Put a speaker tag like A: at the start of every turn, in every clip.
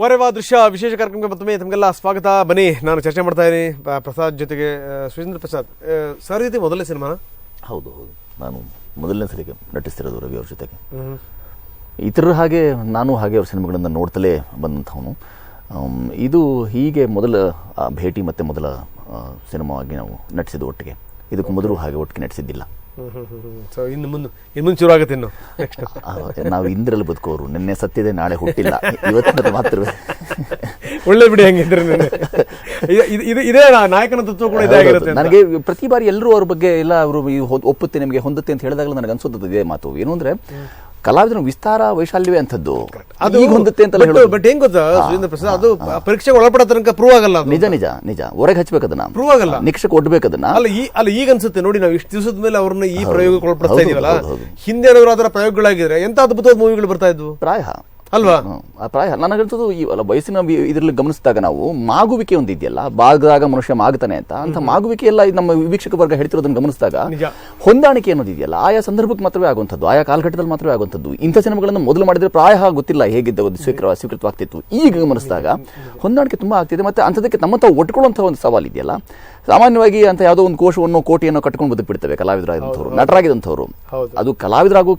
A: ವಾರೆವಾ ದೃಶ್ಯ ವಿಶೇಷ ಕಾರ್ಯಕ್ರಮಕ್ಕೆ ಮತ್ತೊಮ್ಮೆ ತಮಗೆಲ್ಲ ಸ್ವಾಗತ. ಬನ್ನಿ ನಾನು ಚರ್ಚೆ ಮಾಡ್ತಾ ಇದ್ದೀನಿ. ಪ್ರಸಾದ್ ಜೊತೆಗೆ ಸುರೇಂದ್ರ ಪ್ರಸಾದ್. ಸರ್ ಜೊತೆ ಮೊದಲನೇ ಸಿನಿಮಾ?
B: ಹೌದು ಹೌದು. ನಾನು ಮೊದಲನೇ ಸರಿಗೆ ನಟಿಸ್ತಿರೋದು ರವಿ ಅವ್ರ ಜೊತೆಗೆ. ಇತರ ಹಾಗೆ ನಾನು ಹಾಗೆ ಅವ್ರ ಸಿನಿಮಾಗಳನ್ನು ನೋಡ್ತಲೇ ಬಂದಂಥವನು. ಇದು ಹೀಗೆ ಮೊದಲ ಭೇಟಿ ಮತ್ತು ಮೊದಲ ಸಿನಿಮಾವಾಗಿ ನಾವು ನಟಿಸಿದ ಒಟ್ಟಿಗೆ. ಇದಕ್ಕೂ ಮೊದಲು ಹಾಗೆ ಒಟ್ಟಿಗೆ ನಡೆಸಿದ್ದಿಲ್ಲ
A: ಸೊ ಇನ್ನು ಮುಂದೆ ಇನ್ನು ಮುಂದೆ ಶುರು ಆಗುತ್ತೆ ಇನ್ನು
B: ನಾವು ಇಂದ್ರಲ್ಲಿ ಬದುಕೋರು ನಿನ್ನೆ ಸತ್ತಿದೆ ನಾಳೆ ಹುಟ್ಟಿಲ್ಲ. ಇವತ್ತಿನ ಮಾತ್ರವೇ
A: ಒಳ್ಳೆ ಬಿಡಿ ಹೆಂಗಿದ್ರೆ. ಇದು- ನಾಯಕನ ತತ್ವ ಕೂಡ ಇದಾಗಿರುತ್ತೆ
B: ನನಗೆ ಪ್ರತಿ ಬಾರಿ ಎಲ್ಲರೂ ಅವ್ರ ಬಗ್ಗೆ ಎಲ್ಲ ಅವರು ಒಪ್ಪುತ್ತೆ ನಿಮಗೆ ಹೊಂದುತ್ತೆ ಅಂತ ಹೇಳಿದಾಗಲೂ ನನಗೆ ಅನ್ಸುತ್ತದೆ ಇದೇ ಮಾತು. ಏನು ಅಂದ್ರೆ ಕಲಾವಿದನ ವಿಸ್ತಾರ ವೈಶಾಲ್ಯವೇ ಅಂತದ್ದು
A: ಅದು
B: ಈಗ ಹೊಂದುತ್ತೆ ಅಂತ
A: ಬಟ್ ಬಟ್ ಹೆಂಗ್ ಗೊತ್ತಾ ಸುರೇಂದ್ರ ಪ್ರಸಾದ್? ಅದು ಪರೀಕ್ಷೆಗೆ ಒಳಪಡೋ ತನಕ ಪ್ರೂವ್ ಆಗಲ್ಲ
B: ನಿಜ ನಿಜ ನಿಜ. ಹೊರಗೆ ಹಚ್ಬೇಕು ಅದನ್ನ.
A: ಪ್ರೂವ್ ಆಗಲ್ಲ.
B: ನಿಕ್ಷಕ್ಕೆ ಒಡ್ಬೇಕು ಅದನ್ನ
A: ಅಲ್ಲ ಈ ಅಲ್ಲ ಈಗ ಅನ್ಸುತ್ತೆ ನೋಡಿ ನಾವು ಇಷ್ಟು ದಿವಸದ ಮೇಲೆ ಅವ್ರನ್ನ ಈ ಪ್ರಯೋಗಕ್ಕೆ ಒಳಪಡಿಸ್ತಾ ಇದೀವಲ್ಲ?
B: ಹೌದು, ಹೌದು.
A: ಹಿಂದೆ ಏನಾದ್ರು ಅದರ ಪ್ರಯೋಗಗಳಾಗಿದ್ರೆ ಎಂತ ಅದ್ಭುತವಾದ ಮೂವಿಗಳು ಬರ್ತಾ ಇದ್ವು?
B: ಪ್ರಾಯ.
A: ಅಲ್ವಾ?
B: ಪ್ರಾಯ ನನಗನ್ಸೋದು ಈ ಅಲ್ಲ ವಯಸ್ಸಿನ ಇದರಲ್ಲಿ ಗಮನಿಸಿದಾಗ ನಾವು ಮಾಗುವಿಕೆ ಒಂದಿದೆಯಲ್ಲ ಬಾಗದಾಗ ಮನುಷ್ಯ ಮಾಗ್ತಾನೆ ಅಂತ ಅಂತ ಮಾಗುವಿಕೆ ಎಲ್ಲ ನಮ್ಮ ವೀಕ್ಷಕ ವರ್ಗ ಹೇಳ್ತಿರೋದನ್ನ ಗಮನಿಸಿದಾಗ. ಹೊಂದಾಣಿಕೆ ಅನ್ನೋದು ಇದೆಯಲ್ಲ ಆಯಾ ಸಂದರ್ಭಕ್ಕೆ ಮಾತ್ರವೇ ಆಗುವಂಥದ್ದು ಆಯಾ ಕಾಲಘಟ್ಟದಲ್ಲಿ ಮಾತ್ರವೇ ಆಗುವಂಥದ್ದು. ಇಂಥ ಸಿನಿಮಾಗಳನ್ನು ಮೊದಲು ಮಾಡಿದ್ರೆ ಪ್ರಾಯ ಗೊತ್ತಿಲ್ಲ ಹೇಗಿದ್ದ ಒಂದು ಸ್ವೀಕೃತ ಸ್ವೀಕೃತವಾಗ್ತಿತ್ತು. ಈಗ ಗಮನಿಸಿದಾಗ ಹೊಂದಾಣಿಕೆ ತುಂಬಾ ಆಗ್ತಿದೆ. ಮತ್ತೆ ಅಂಥದಕ್ಕೆ ನಮ್ಮ ತಾವು ಒಟ್ಕೊಳ್ಳುವಂಥ ಒಂದು ಸವಾಲು ಇದೆಯಲ್ಲ ಸಾಮಾನ್ಯವಾಗಿ ಅಂತ ಯಾವುದೋ ಒಂದು ಕೋಶವನ್ನು ಕೋಟಿಯನ್ನು ಕಟ್ಕೊಂಡು ಬದುಕು ಬಿಡ್ತೇವೆ ಕಲಾವಿದರಾಗಿದ್ದಂಥವ್ರು ನಟರಾಗಿದ್ದಂಥವ್ರು
A: ಹೌದು.
B: ಅದು ಕಲಾವಿದರಾಗೋ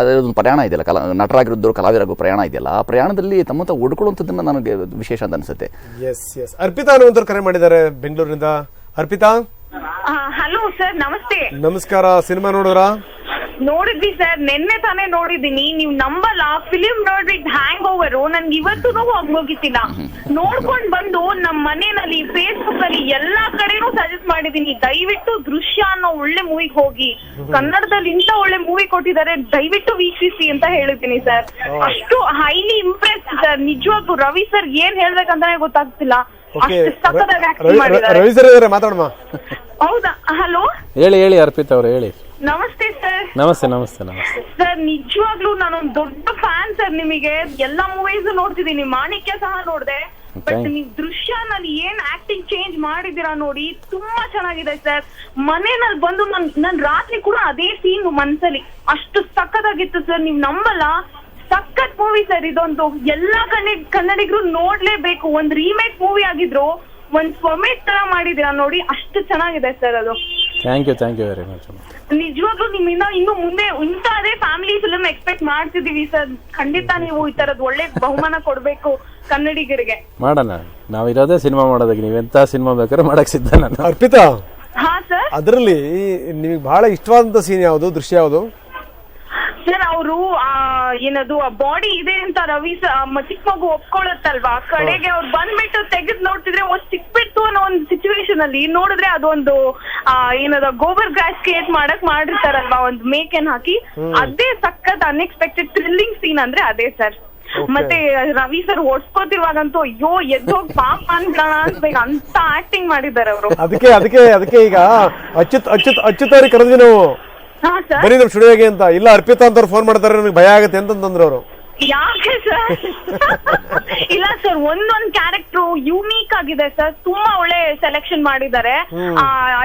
B: ಅದೊಂದು ಪ್ರಯಾಣ ಇದೆಯಲ್ಲ ಕಲಾ ನಟರಾಗಿರೋದ್ರು ಕಲಾವಿದರಾಗೋ ಪ್ರಯಾಣ ಇದೆಯಲ್ಲ ಆ ಪ್ರಯಾಣದಲ್ಲಿ ತಮ್ಮ ತಾವು ಒಡ್ಕೊಳ್ಳುವಂಥದ್ದನ್ನ ನನಗೆ ವಿಶೇಷ ಅಂತ ಅನಿಸುತ್ತೆ.
A: ಎಸ್ ಎಸ್ ಅರ್ಪಿತಾ ಅನ್ನುವಂಥವ್ರು ಕರೆ ಮಾಡಿದ್ದಾರೆ ಬೆಂಗಳೂರಿನಿಂದ ಅರ್ಪಿತಾ?
C: ಹಲೋ ಸರ್ ನಮಸ್ತೆ.
A: ನಮಸ್ಕಾರ ಸಿನಿಮಾ ನೋಡೋರಾ?
C: ನೋಡಿದ್ವಿ ಸರ್. ನಿನ್ನೆ ತಾನೇ ನೋಡಿದೀನಿ ನೀವ್ ನಂಬಲ್ಲ ಫಿಲಿಂ ನೋಡ್ಬಿಟ್ಟು ಹ್ಯಾಂಗ್ ಓವರ್ ನನ್ಗೆ ಇವತ್ತು ನೋವು ಮುಗಿತಿಲ್ಲ ನೋಡ್ಕೊಂಡ್ ಬಂದು ನಮ್ ಮನೆಯಲ್ಲಿ ಫೇಸ್ಬುಕ್ ಅಲ್ಲಿ ಎಲ್ಲಾ ಕಡೆನೂ ಸಜೆಸ್ಟ್ ಮಾಡಿದೀನಿ ದಯವಿಟ್ಟು ದೃಶ್ಯ ಅನ್ನೋ ಒಳ್ಳೆ ಮೂವಿಗೆ ಹೋಗಿ. ಕನ್ನಡದಲ್ಲಿ ಇಂತ ಒಳ್ಳೆ ಮೂವಿ ಕೊಟ್ಟಿದ್ದಾರೆ. ದಯವಿಟ್ಟು ವೀಕ್ಷಿಸಿ ಅಂತ ಹೇಳಿದ್ದೀನಿ ಸರ್. ಅಷ್ಟು ಹೈಲಿ ಇಂಪ್ರೆಸ್ ಸರ್. ನಿಜವಾಗ್ಲೂ ರವಿ ಸರ್ ಏನ್ ಹೇಳ್ಬೇಕಂತಾನೆ ಗೊತ್ತಾಗ್ತಿಲ್ಲ.
A: ರವಿ ಸರ್ ಮಾತಾಡಮ್ಮ
C: ಹೌದಾ? ಹಲೋ
D: ಹೇಳಿ ಹೇಳಿ ಅರ್ಪಿತ್ ಅವ್ರು ಹೇಳಿ.
C: ನಮಸ್ತೆ ಸರ್.
D: ನಮಸ್ತೆ ನಮಸ್ತೆ ನಮಸ್ತೆ.
C: ಸರ್ ನಿಜವಾಗ್ಲೂ ನಾನೊಂದ್ ದೊಡ್ಡ ಫ್ಯಾನ್ ಸರ್ ನಿಮಗೆ. ಎಲ್ಲಾ ಮೂವೀಸ್ ನೋಡ್ತಿದ್ದೀನಿ ಮಾಣಿಕ್ಯ ಸಹ ನೋಡ್ದೆ. ಬಟ್ ನೀವ್ ದೃಶ್ಯ ನಾನು ಏನ್ ಆಕ್ಟಿಂಗ್ ಚೇಂಜ್ ಮಾಡಿದೀರಾ ನೋಡಿ ತುಂಬಾ ಚೆನ್ನಾಗಿದೆ ಸರ್. ಮನೇನಲ್ಲಿ ಬಂದು ನನ್ ನನ್ ರಾತ್ರಿ ಕೂಡ ಅದೇ ಸೀನ್ ಮನ್ಸಲ್ಲಿ. ಅಷ್ಟು ಸಖತ್ತಾಗಿತ್ತು ಸರ್ ನೀವ್ ನಂಬಲ್ಲ. ಸಖತ್ ಮೂವಿ ಸರ್ ಇದೊಂದು. ಎಲ್ಲಾ ಕನ್ನಡ ಕನ್ನಡಿಗರು ನೋಡ್ಲೇಬೇಕು. ಒಂದ್ ರೀಮೇಕ್ ಮೂವಿ ಆಗಿದ್ರು ಒಂದ್ ಸ್ವಮೇಟ್ ತರ ಮಾಡಿದೀರಾ ನೋಡಿ ಅಷ್ಟು ಚೆನ್ನಾಗಿದೆ ಸರ್ ಅದು.
D: Thank you thank you very much
C: ನಿಜವಾಗ್ಲೂ ನಿಮ್ಮಿಂದ ಇನ್ನು ಮುಂದೆ ಇಂತ ಅದೇ ಫ್ಯಾಮಿಲಿ ಫಿಲಮ್ ಎಕ್ಸ್ಪೆಕ್ಟ್ ಮಾಡ್ತಿದೀವಿ ಸರ್. ಖಂಡಿತ ನೀವು ಈ ತರದ್ ಒಳ್ಳೆ ಬಹುಮಾನ ಕೊಡ್ಬೇಕು ಕನ್ನಡಿಗರಿಗೆ.
D: ಮಾಡೋಣ. ನಾವು ಇರೋದೇ ಸಿನಿಮಾ ಮಾಡೋದಕ್ಕೆ. ನೀವೆಂತ ಸಿನಿಮಾ ಬೇಕಾದ್ರೆ ಮಾಡಕ್ ಸಿದ್ಧ ನಾನು.
A: ಅರ್ಪಿತಾ
C: ಹಾ ಸರ್
A: ಅದರಲ್ಲಿ ನಿಮಗೆ ಬಹಳ ಇಷ್ಟವಾದಂತ ಸೀನ್ ಯಾವುದು? ದೃಶ್ಯ ಯಾವುದು?
C: ಸರ್ ಅವರು ಏನದು ಬಾಡಿ ಇದೆ ಅಂತ ರವಿ ಚಿಕ್ಕ ಮಗು ಒಪ್ಕೊಳ್ಳುತ್ತಲ್ವಾ? ಕಡೆಗೆ ಅವ್ರು ಬಂದ್ಬಿಟ್ಟು ತೆಗೆದ್ ನೋಡ್ತಿದ್ರೆ ಒಂದ್ ಸಿಕ್ಬಿಟ್ಟು ಅನ್ನೋ ಒಂದು ಸಿಚುವೇಶನ್ ಅಲ್ಲಿ ನೋಡಿದ್ರೆ ಅದೊಂದು ಆ, ಏನದ ಗೋಬರ್ ಗ್ಯಾಸ್ ಕ್ರಿಯೇಟ್ ಮಾಡಕ್ ಮಾಡಿರ್ತಾರಲ್ವಾ ಒಂದ್ ಮೇಕೆನ್ ಹಾಕಿ? ಅದೇ ಸಖತ್ ಅನ್ಎಕ್ಸ್ಪೆಕ್ಟೆಡ್ ಥ್ರಿಲ್ಲಿಂಗ್ ಸೀನ್ ಅಂದ್ರೆ ಅದೇ ಸರ್. ಮತ್ತೆ ರವಿ ಸರ್ ಓಡಿಸ್ಕೋತಿರುವಾಗಂತೂ ಅಯ್ಯೋ ಎದ್ದೋಗ್ ಪಾಪ ಅನ್ಬಿಡೋಣ ಅನ್ಸ್ಬೇಕು ಅಂತ ಆಕ್ಟಿಂಗ್ ಮಾಡಿದ್ದಾರೆ ಅವರು.
A: ಅದಕ್ಕೆ ಅದಕ್ಕೆ ಅದಕ್ಕೆ ಈಗ ಅಚ್ಯುತ್ ಅಚ್ಯುತ್ ಅಚ್ಚುತಾರಿ ಕರೆದ್ವಿ ನಾವು. ಬನ್ನಿ ನಮ್ ಸ್ಟುಡಿಯೋಗೆ ಅಂತ. ಇಲ್ಲ ಅರ್ಪಿತಾ ಅಂತ ಫೋನ್ ಮಾಡ್ತಾರೆ ನನಗೆ ಭಯ ಆಗುತ್ತೆ ಅಂತಂದ್ರು ಅವರು.
C: ಯಾಕೆ ಸರ್ ಇಲ್ಲ ಸರ್ ಒಂದೊಂದ್ ಕ್ಯಾರೆಕ್ಟರ್ ಯುನೀಕ್ ಆಗಿದೆ ಸರ್ ತುಂಬಾ ಒಳ್ಳೆ ಸೆಲೆಕ್ಷನ್ ಮಾಡಿದ್ದಾರೆ.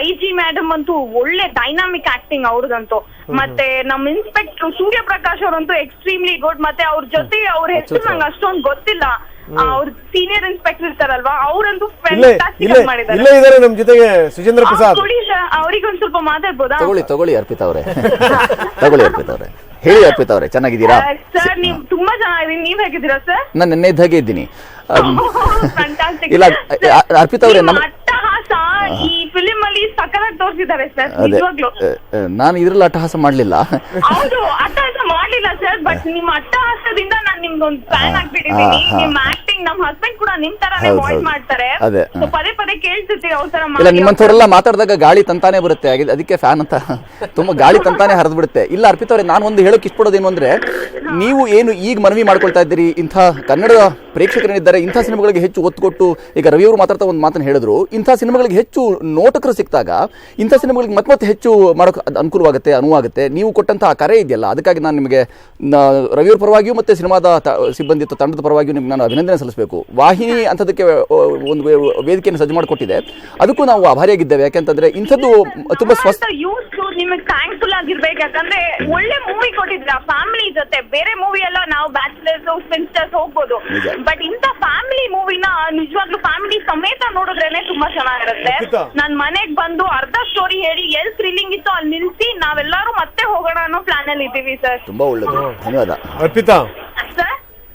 C: ಐ ಜಿ ಮೇಡಮ್ ಅಂತೂ ಒಳ್ಳೆ ಡೈನಾಮಿಕ್ ಆಕ್ಟಿಂಗ್ ಅವ್ರದಂತೂ. ಮತ್ತೆ ನಮ್ ಇನ್ಸ್ಪೆಕ್ಟರ್ ಸೂರ್ಯ ಪ್ರಕಾಶ್ ಅವರಂತೂ ಎಕ್ಸ್ಟ್ರೀಮ್ಲಿ ಗುಡ್ ಮತ್ತೆ ಅವ್ರ ಜೊತೆ ಅವ್ರ ಹೆಸರು ನಂಗೆ ಅಷ್ಟೊಂದು ಗೊತ್ತಿಲ್ಲ. ಅವ್ರ ಸೀನಿಯರ್ ಇನ್ಸ್ಪೆಕ್ಟರ್ ಇರ್ತಾರಲ್ವಾ ಅವ್ರಂತೂ
A: ಇಲ್ಲೇ
C: ಮಾಡಿದ್ದಾರೆ.
A: ಇದಾರೆ ನಮ್ ಜೊತೆಗೆ ಸುಜೇಂದ್ರ ಪ್ರಸಾದ್.
C: ಅವ್ರಿಗೊಂದ್ ಸ್ವಲ್ಪ ಮಾತಾಡ್ಬೋದಾ
B: ತಗೊಳ್ಳಿ ತಗೊಳ್ಳಿ ಅರ್ಪಿತಾ ಅವರೇ. ತಗೊಳ್ಳಿ ಅರ್ಪಿತಾ ಅವರೇ. ಹೇಳಿ ಅರ್ಪಿತಾ ಅವರೇ ಚೆನ್ನಾಗಿದ್ದೀರಾ?
C: ಸರ್ ನೀವ್ ತುಂಬಾ ಚೆನ್ನಾಗಿದ್ದೀನಿ ನೀವ್ ಹೇಗಿದ್ದೀರಾ ಸರ್
B: ನಾನು ನಿನ್ನೆ ಇದ್ದಾಗೆ ಇದ್ದೀನಿ. ಇಲ್ಲ ಅರ್ಪಿತಾ ಅವರೇ
C: ನಿಮ್ಮ ಈ ಫಿಲಿಮ್ ಅಲ್ಲಿ ಸಕಲಾಗಿ ತೋರಿಸಿದ್ದಾರೆ ಸರ್
B: ನಾನು ಇದ್ರಲ್ಲಿ ಅಟ್ಟಹಾಸ ಮಾಡಲಿಲ್ಲ.
C: ಬಟ್ ನಿಮ್ಮ ಅಟ್ಟಹಾಸದಿಂದ ನಾನು ನಿಮ್ಗೊಂದು ಫ್ಯಾನ್ ಆಗ್ಬಿಟ್ಟಿದ್ದೀನಿ
B: ಹಾ.
C: ನಮ್ ಹಸ್ಬೆಂಡ್ ಕೂಡ ನಿಮ್ ತರಾನೇ
B: ಹೌದು,
C: ವಾಯ್ಸ್
B: ಹೌದು.
C: ಮಾಡ್ತಾರೆ.
B: ಅದೇ,
C: So,
B: ಹಾ.
C: ಪದೇ ಪದೇ ಕೇಳ್ತಿರ್ತೀವಿ ಅವ್ರ ತರ
B: ಇಲ್ಲ
C: ಮಾಡಿ
B: ನಿಮ್ಮಂಥವರೆಲ್ಲ ಮಾತಾಡಿದಾಗ ಗಾಳಿ ತಂತಾನೆ ಬರುತ್ತೆ. ಹಾಗೆ ಅದಕ್ಕೆ ಫ್ಯಾನ್ ಅಂತ ತುಂಬಾ ಗಾಳಿ ತಂತಾನೆ ಹರಿದು ಬಿಡುತ್ತೆ. ಇಲ್ಲ ಅರ್ಪಿತ ಅವ್ರೆ ನಾನು ಒಂದು ಹೇಳೋಕೆ ಇಷ್ಟಪಡೋದೇನು ಅಂದ್ರೆ ನೀವು ಏನು ಈಗ ಮನವಿ ಮಾಡ್ಕೊಳ್ತಾ ಇದ್ದೀರಿ? ಇಂಥ ಕನ್ನಡದ ಪ್ರೇಕ್ಷಕರೇನಿದ್ದಾರೆ ಇಂಥ ಸಿನಿಮಾಗಳಿಗೆ ಹೆಚ್ಚು ಒತ್ತು ಕೊಟ್ಟು ಈಗ ರವಿ ಅವರು ಮಾತಾಡ್ತಾ ಒಂದು ಮಾತನ್ನು ಹೇಳಿದ್ರು ಇಂಥ ಸಿನಿಮಾಗಳಿಗೆ ಹೆಚ್ಚು ನೋಟಕರು ಸಿಕ್ಕಿದಾಗ ಇಂಥ ಸಿನಿಮಾಗಳಿಗೆ ಮತ್ತೆ ಮತ್ತೆ ಹೆಚ್ಚು ಮಾಡೋಕೆ ಅನುಕೂಲವಾಗುತ್ತೆ ಅನುವಾಗುತ್ತೆ. ನೀವು ಕೊಟ್ಟಂತಹ ಆ ಕರೆ ಇದೆಯಲ್ಲ ಅದಕ್ಕಾಗಿ ನಾನು ನಿಮಗೆ ನ- ರವಿಯವ್ರ ಪರವಾಗಿಯೂ ಮತ್ತೆ ಸಿನಿಮಾದ ತ- ಸಿಬ್ಬಂದಿ ತಂಡದ ಪರವಾಗಿಯೂ ನಿಮ್ಗೆ ನಾನು ಅಭಿನಂದನೆ ಸಲ್ಲಿಸ್ತೀನಿ. ಸಲ್ಲಿಸಬೇಕು ವಾಹಿನಿ ಅಂಥದಕ್ಕೆ ಒಂದು ವೇದಿಕೆಯನ್ನು ಸಜ್ಜು ಮಾಡಿಕೊಟ್ಟಿದೆ. ಅದಕ್ಕೂ ನಾವು ಆಭಾರಿಯಾಗಿದ್ದೇವೆ ಯಾಕಂತಂದ್ರೆ ಇಂಥದ್ದು ತುಂಬಾ ಸ್ವಸ್ಥ
C: ಯೂಸ್ ನಿಮಗೆ ಥ್ಯಾಂಕ್ಫುಲ್ ಆಗಿರ್ಬೇಕು. ಯಾಕಂದ್ರೆ ಒಳ್ಳೆ ಮೂವಿ ಕೊಟ್ಟಿದ್ರ ಫ್ಯಾಮಿಲಿ ಜೊತೆ. ಬೇರೆ ಮೂವಿ ಎಲ್ಲ ನಾವು ಬ್ಯಾಚುಲರ್ಸ್ ಸ್ಪಿನ್ಸ್ಟರ್ಸ್ ಹೋಗ್ಬೋದು. ಬಟ್ ಇಂಥ ಫ್ಯಾಮಿಲಿ ಮೂವಿನ ನಿಜವಾಗ್ಲೂ ಫ್ಯಾಮಿಲಿ ಸಮೇತ ನೋಡಿದ್ರೇನೆ ತುಂಬಾ ಚೆನ್ನಾಗಿರುತ್ತೆ. ನಾನ್ ಮನೆಗ್ ಬಂದು ಅರ್ಧ ಸ್ಟೋರಿ ಹೇಳಿ ಎಲ್ ಥ್ರಿಲ್ಲಿಂಗ್ ಇತ್ತು ಅಲ್ಲಿ ನಿಲ್ಸಿ ನಾವೆಲ್ಲರೂ ಮತ್ತೆ ಹೋಗೋಣ ಅನ್ನೋ ಪ್ಲಾನ್ ಅಲ್ಲಿ ಇದ್ದೀವಿ ಸರ್
B: ತುಂಬಾ ಒಳ್ಳೇದು. ಧನ್ಯವಾದ.
A: ಅರ್ಪಿತಾ.
C: ಸರ್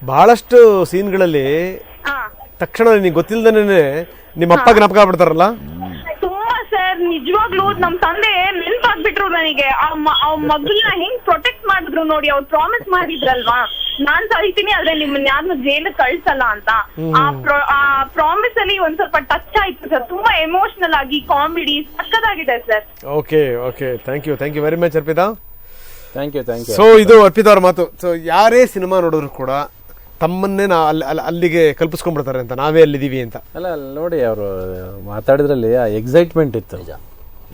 A: ಬಹಳಷ್ಟು ಸೀನ್ಗಳಲ್ಲಿ
C: ಆ
A: ತಕ್ಷಣ ನಿಮ್ಗೆ ಗೊತ್ತಿಲ್ದೇನೆ ನಿಮ್ಮ ಅಪ್ಪ ಜ್ಞಾಪಕ ಆಗ್ಬಿಡ್ತಾರಲ್ಲ?
C: ತುಂಬಾ ಸರ್ ನಿಜವಾಗ್ಲೂ ನಮ್ ತಂದೆ ನೆನ್ಪಾಗ್ಬಿಟ್ರು ನನಗೆ. ಆ ಮ- ಆ ಮಗಳನ್ನ ಹೆಂಗ್ ಪ್ರೊಟೆಕ್ಟ್ ಮಾಡಿದ್ರು ನೋಡಿ ಅವ್ರು ಪ್ರಾಮಿಸ್ ಮಾಡಿದ್ರಲ್ವಾ? ನಾನ್ ಸಾಯ್ತೀನಿ ಆದ್ರೆ ನಿಮ್ಮನ್ನ ಯಾರನ್ನು ಜೈಲ್ ಕಳ್ಸಲ್ಲ ಅಂತ. ಆ ಆ ಪ್ರಾಮಿಸ್ ಅಲ್ಲಿ ಒಂದ್ ಸ್ವಲ್ಪ ಟಚ್ ಆಯ್ತು ಸರ್. ತುಂಬಾ ಎಮೋಷನಲ್ ಆಗಿ comedy ಸಕ್ಕದಾಗಿದೆ sir.
A: Okay okay thank you thank you very much Arpita.
D: Thank you thank you
A: so ಇದು ಅರ್ಪಿತಾ ಅವ್ರ ಮಾತು. ಸೊ ಯಾರೇ ಸಿನಿಮಾ ನೋಡಿದ್ರು ಕೂಡ ತಮ್ಮನ್ನೇ ನಾ ಅಲ್ಲಿ ಅಲ್ಲಿ- ಅಲ್ಲಿಗೆ ಕಲ್ಪಿಸ್ಕೊಂಡ್ಬಿಡ್ತಾರೆ ಅಂತ ನಾವೇ ಅಲ್ಲಿದ್ದೀವಿ ಅಂತ.
D: ಅಲ್ಲ ಅಲ್ಲಿ ನೋಡಿ ಅವರು ಮಾತಾಡಿದ್ರಲ್ಲಿ ಆ ಎಕ್ಸೈಟ್ಮೆಂಟ್ ಇತ್ತು.
B: ನಿಜ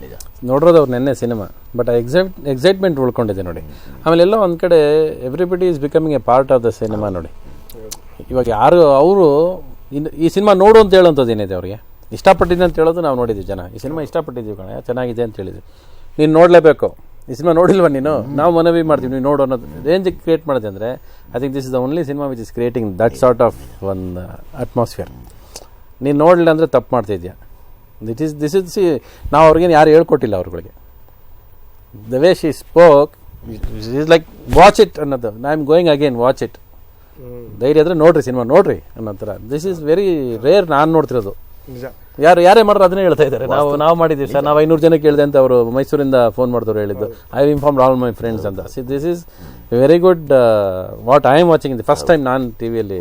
B: ನಿಜ.
D: ನೋಡಿರೋದು ಅವ್ರು ನೆನ್ನೆ ಸಿನಿಮಾ ಬಟ್ ಆ ಎಕ್ಸೈಟ್ ಎಕ್ಸೈಟ್ಮೆಂಟ್ ಉಳ್ಕೊಂಡಿದೆ ನೋಡಿ. ಆಮೇಲೆ ಎಲ್ಲೋ ಒಂದು ಕಡೆ everybody is becoming a part of the cinema ನೋಡಿ. ಇವಾಗ ಯಾರು ಅವರು ಇನ್ನು ಈ ಸಿನಿಮಾ ನೋಡು ಅಂತ ಹೇಳೋಂಥದ್ದು ಏನಿದೆ ಅವರಿಗೆ? ಇಷ್ಟಪಟ್ಟಿದ್ದೆ ಅಂತ ಹೇಳೋದು ನಾವು ನೋಡಿದ್ವಿ ಜನ. ಈ ಸಿನಿಮಾ ಇಷ್ಟಪಟ್ಟಿದ್ದೀವಿ ಕಣ ಚೆನ್ನಾಗಿದೆ ಅಂತ ಹೇಳಿದ್ವಿ ನೀನು ನೋಡಲೇಬೇಕು. ಈ ಸಿನಿಮಾ ನೋಡಿಲ್ವ ನೀನು? ನಾವು ಮನವಿ ಮಾಡ್ತೀವಿ ನೀವು ನೋಡು ಅನ್ನೋದು. ರೇಂಜ್ ಕ್ರಿಯೇಟ್ ಮಾಡಿದೆ ಅಂದರೆ I think this is the only cinema which is creating that sort of one atmosphere ನೀನು ನೋಡಲಿಲ್ಲ ಅಂದರೆ ತಪ್ಪು ಮಾಡ್ತಿದ್ಯಾ that is this is see ನಾವು ಅವ್ರಿಗೇನು ಯಾರು ಹೇಳ್ಕೊಟ್ಟಿಲ್ಲ ಅವ್ರುಗಳಿಗೆ. The way she spoke is like watch it ಅನ್ನೋದು. I am going again watch it ಧೈರ್ಯ ಅಂದರೆ ನೋಡ್ರಿ ಸಿನಿಮಾ ನೋಡ್ರಿ ಅನ್ನೋ ಥರ. ದಿಸ್ ಇಸ್ ವೆರಿ ರೇರ್ ನಾನು ನೋಡ್ತಿರೋದು. ಯಾರು ಯಾರೇ ಮಾಡ್ರು ಅದನ್ನೇ ಹೇಳ್ತಾ ಇದ್ದಾರೆ. ನಾವು ನಾವು ಮಾಡಿದ್ದೀವಿ ಸರ್. ನಾವು ಐನೂರು ಜನ ಕೇಳಿದೆ ಅಂತ ಅವರು ಮೈಸೂರಿಂದ ಫೋನ್ ಮಾಡಿದವರು ಹೇಳಿದ್ದು. I inform all my friends ಅಂತ. See this is very good what I am watching the first time ನಾನು ಟಿವಿಯಲ್ಲಿ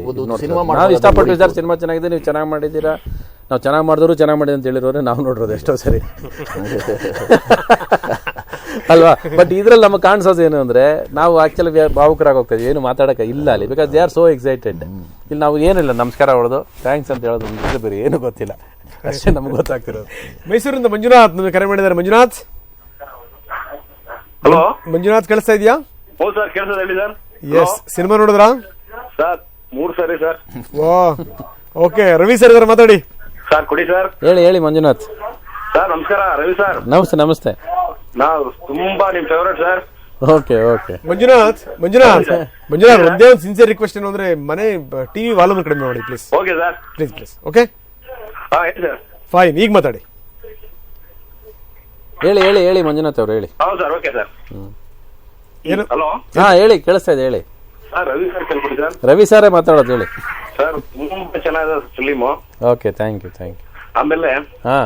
D: ನಾವು ಇಷ್ಟಪಟ್ಟು ಸರ್ ಸಿನಿಮಾ ಚೆನ್ನಾಗಿದೆ ನೀವು ಚೆನ್ನಾಗಿ ಮಾಡಿದ್ದೀರಾ? ನಾವು ಚೆನ್ನಾಗಿ ಮಾಡಿದ್ರು ಚೆನ್ನಾಗಿ ಮಾಡಿದೆ ಅಂತ ಹೇಳಿರೋರೆ ನಾವು ನೋಡಿರೋದು ಎಷ್ಟೋ ಸರಿ. ಅಲ್ವಾ? ಬಟ್ ಇದ್ರಲ್ಲಿ ನಮಗೆ ಕಾಣಿಸೋದು ಏನು ಅಂದ್ರೆ ನಾವು ಆಕ್ಚುಲಿ ಭಾವುಕರಾಗಿ ಹೋಗ್ತಾ ಇದೀವಿ ಏನು ಮಾತಾಡಕ್ಕೆ ಇಲ್ಲ ಅಲ್ಲಿ because they are so excited ಇಲ್ಲಿ ನಾವು ಏನಿಲ್ಲ ನಮಸ್ಕಾರ ಹೊಡೆದು ಥ್ಯಾಂಕ್ಸ್ ಅಂತ ಹೇಳೋದು ಒಂದು ಬೇರೆ ಏನು ಗೊತ್ತಿಲ್ಲ. ಅಷ್ಟೇ ನಮ್ಗೆ ಗೊತ್ತಾಗ್ತಿರೋದು.
A: ಮೈಸೂರಿಂದ ಮಂಜುನಾಥ್ ನಮಗೆ ಕರೆ ಮಾಡಿದ್ದಾರೆ. ಮಂಜುನಾಥ್?
E: ಹಲೋ?
A: ಮಂಜುನಾಥ್ ಕೇಳಿಸ್ತಾ ಇದೆಯಾ?
E: ಹೌದು ಸರ್ ಕೇಳಿಸ್ತಾ ಹೇಳಿ ಸರ್.
A: ಎಸ್ ಸಿನಿಮಾ ನೋಡಿದ್ರಾ?
E: ಸರ್ ಮೂರು ಸರಿ sir.
A: Oh okay Ravi sir ಇದಾರೆ ಮಾತಾಡಿ.
E: ಸರ್ ಕೊಡಿ ಸರ್.
D: ಹೇಳಿ ಹೇಳಿ ಮಂಜುನಾಥ್.
E: ಸರ್ ನಮಸ್ಕಾರ ರವಿ ಸರ್.
D: ನಮಸ್ತೆ ನಮಸ್ತೆ.
E: ನಾವು ತುಂಬಾ ನಿಮ್ favourite sir.
D: Okay okay.
A: Manjunath Manjunath Manjunath ಒಂದೇ ಒಂದು ಸಿನ್ಸಿಯರ್ ರಿಕ್ವೆಸ್ಟ್ ಏನು ಅಂದ್ರೆ ಮನೆ ಟಿವಿ ವಾಲ್ಯೂಮ್ ಕಡಿಮೆ ಮಾಡಿ please
E: okay sir.
A: Please please okay
E: ಹಾ ಹೇಳಿ ಸರ್.
A: ಫೈನ್ ಈಗ ಮಾತಾಡಿ.
D: ಹೇಳಿ ಹೇಳಿ ಹೇಳಿ ಮಂಜುನಾಥ್ ಅವ್ರು ಹೇಳಿ.
E: ಹೌದು ಸರ್ ಓಕೆ ಸರ್.
A: ಏನು?
E: ಹಲೋ?
D: ಹಾ ಹೇಳಿ ಕೇಳಿಸ್ತಾ ಇದೆ ಹೇಳಿ.
E: ಸರ್ ರವಿ ಸರ್ ಕೇಳ್ಕೊಡಿ ಸರ್.
D: ರವಿ ಸಾರೇ ಮಾತಾಡೋದು ಹೇಳಿ.
E: ಸರ್ ತುಂಬಾ ಚೆನ್ನಾಗಿದೆ film
D: okay thank you thank you
E: ಆಮೇಲೆ
D: ಹಾ.